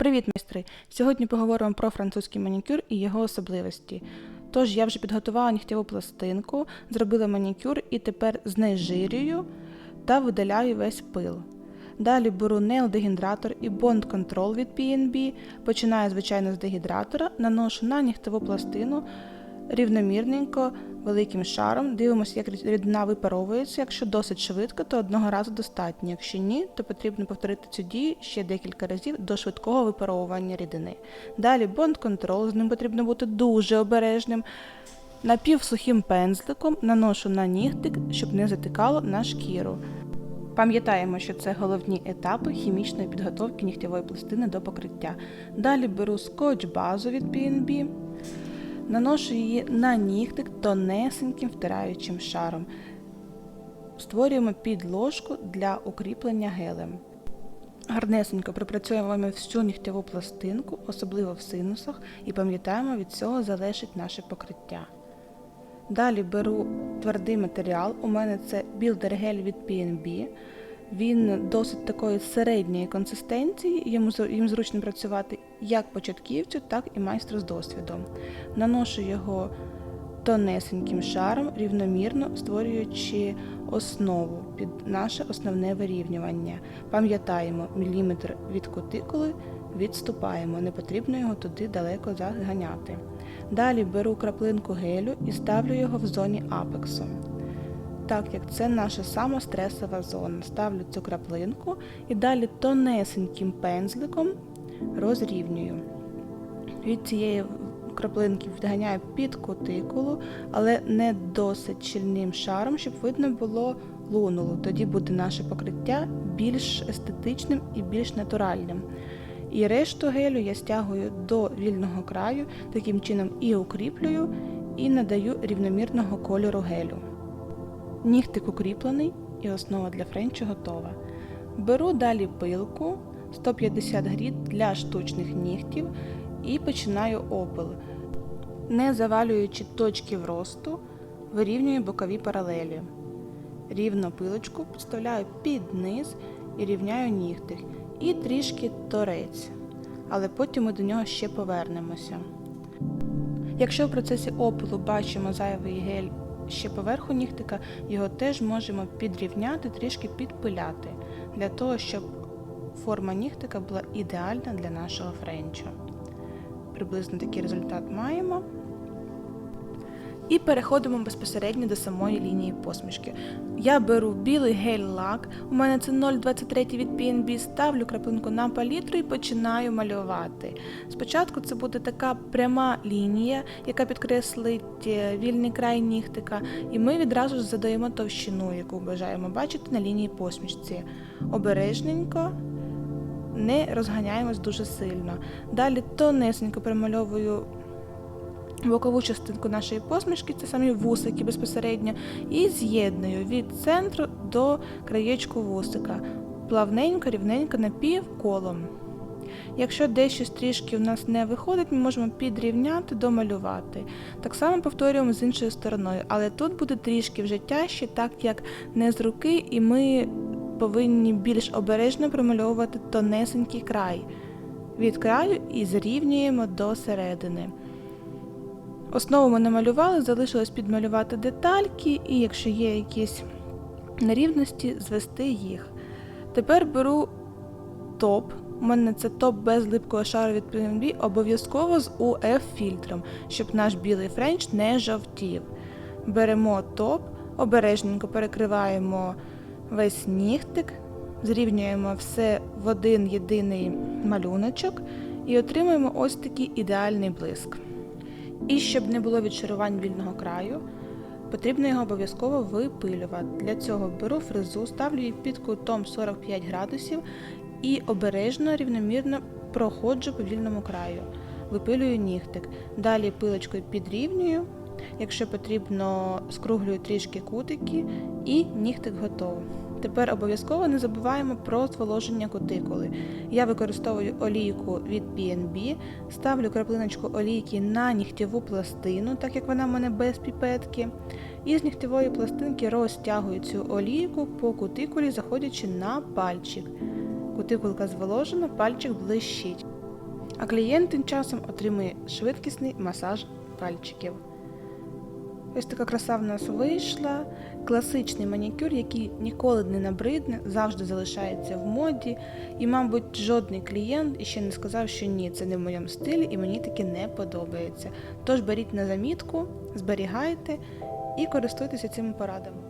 Привіт, майстри! Сьогодні поговоримо про французький манікюр і його особливості. Тож я вже підготувала нігтєву пластинку, зробила манікюр і тепер знежирюю та видаляю весь пил. Далі беру нейл-дегідратор і Bond Control від PNB, починаю, звичайно, з дегідратора, наношу на нігтеву пластину рівномірненько, великим шаром. Дивимося, як рідина випаровується. Якщо досить швидко, то одного разу достатньо. Якщо ні, то потрібно повторити цю дію ще декілька разів до швидкого випаровування рідини. Далі Control, з ним потрібно бути дуже обережним. Напівсухим пензликом наношу на нігтик, щоб не затикало на шкіру. Пам'ятаємо, що це головні етапи хімічної підготовки нігтєвої пластини до покриття. Далі беру скотч базу від PNB, наношу її на нігтик тонесеньким втираючим шаром. Створюємо підложку для укріплення гелем. Гарнесенько пропрацюємо всю нігтєву пластинку, особливо в синусах, і пам'ятаємо, від цього залежить наше покриття. Далі беру твердий матеріал. У мене це Builder гель від PNB. Він досить такої середньої консистенції, їм зручно працювати як початківцю, так і майстру з досвідом. Наношу його тонесеньким шаром, рівномірно створюючи основу під наше основне вирівнювання. Пам'ятаємо, міліметр від кутикули відступаємо, не потрібно його туди далеко заганяти. Далі беру краплинку гелю і ставлю його в зоні апексу. Так як це наша сама стресова зона. Ставлю цю краплинку і далі тонесеньким пензликом розрівнюю. Від цієї краплинки відганяю під кутикулу, але не досить щільним шаром, щоб видно було лунулу. Тоді буде наше покриття більш естетичним і більш натуральним. І решту гелю я стягую до вільного краю, таким чином і укріплюю, і надаю рівномірного кольору гелю. Нігтик укріплений і основа для френчу готова. Беру далі пилку 150 гріт для штучних нігтів і починаю опил. Не завалюючи точки вросту, вирівнюю бокові паралелі. Рівно пилочку підставляю під низ і рівняю нігтик. І трішки торець, але потім ми до нього ще повернемося. Якщо в процесі опилу бачимо зайвий гель ще поверху нігтика, його теж можемо підрівняти, трішки підпиляти, для того, щоб форма нігтика була ідеальна для нашого френчу. Приблизно такий результат маємо. І переходимо безпосередньо до самої лінії посмішки. Я беру білий гель-лак, у мене це 0,23 від PNB, ставлю краплинку на палітру і починаю малювати. Спочатку це буде така пряма лінія, яка підкреслить е, вільний край нігтика, і ми відразу ж задаємо товщину, яку бажаємо бачити на лінії посмішці. Обережненько. Не розганяємось дуже сильно. Далі тонесенько промальовую бокову частинку нашої посмішки, це самі вусики безпосередньо, і з'єдную від центру до краєчку вусика. Плавненько, рівненько напівколом. Якщо дещо трішки в нас не виходить, ми можемо підрівняти, домалювати. Так само повторюємо з іншою стороною, але тут буде трішки вже тяжче, так як не з руки, і ми повинні більш обережно промальовувати тонесенький край. Від краю і зрівнюємо до середини. Основу ми намалювали, залишилось підмалювати детальки, і якщо є якісь нерівності, звести їх. Тепер беру топ. У мене це топ без липкого шару від PNB, обов'язково з UF-фільтром, щоб наш білий френч не жовтів. Беремо топ, обережненько перекриваємо весь нігтик, зрівнюємо все в один єдиний малюночок і отримуємо ось такий ідеальний блиск. І щоб не було відшарувань вільного краю, потрібно його обов'язково випилювати. Для цього беру фрезу, ставлю її під кутом 45 градусів і обережно, рівномірно проходжу по вільному краю, випилюю нігтик. Далі пилочкою підрівнюю, якщо потрібно, скруглюю трішки кутики і нігтик готовий. Тепер обов'язково не забуваємо про зволоження кутикули. Я використовую олійку від PNB, ставлю краплиночку олійки на нігтєву пластину, так як вона в мене без піпетки. І з нігтєвої пластинки розтягую цю олійку по кутикулі, заходячи на пальчик. Кутикулка зволожена, пальчик блищить. а клієнт тим часом отримує швидкісний масаж пальчиків. Ось така краса в нас вийшла. Класичний манікюр, який ніколи не набридне, завжди залишається в моді. І, мабуть, жодний клієнт іще не сказав, що ні, це не в моєму стилі і мені таке не подобається. Тож беріть на замітку, зберігайте і користуйтеся цими порадами.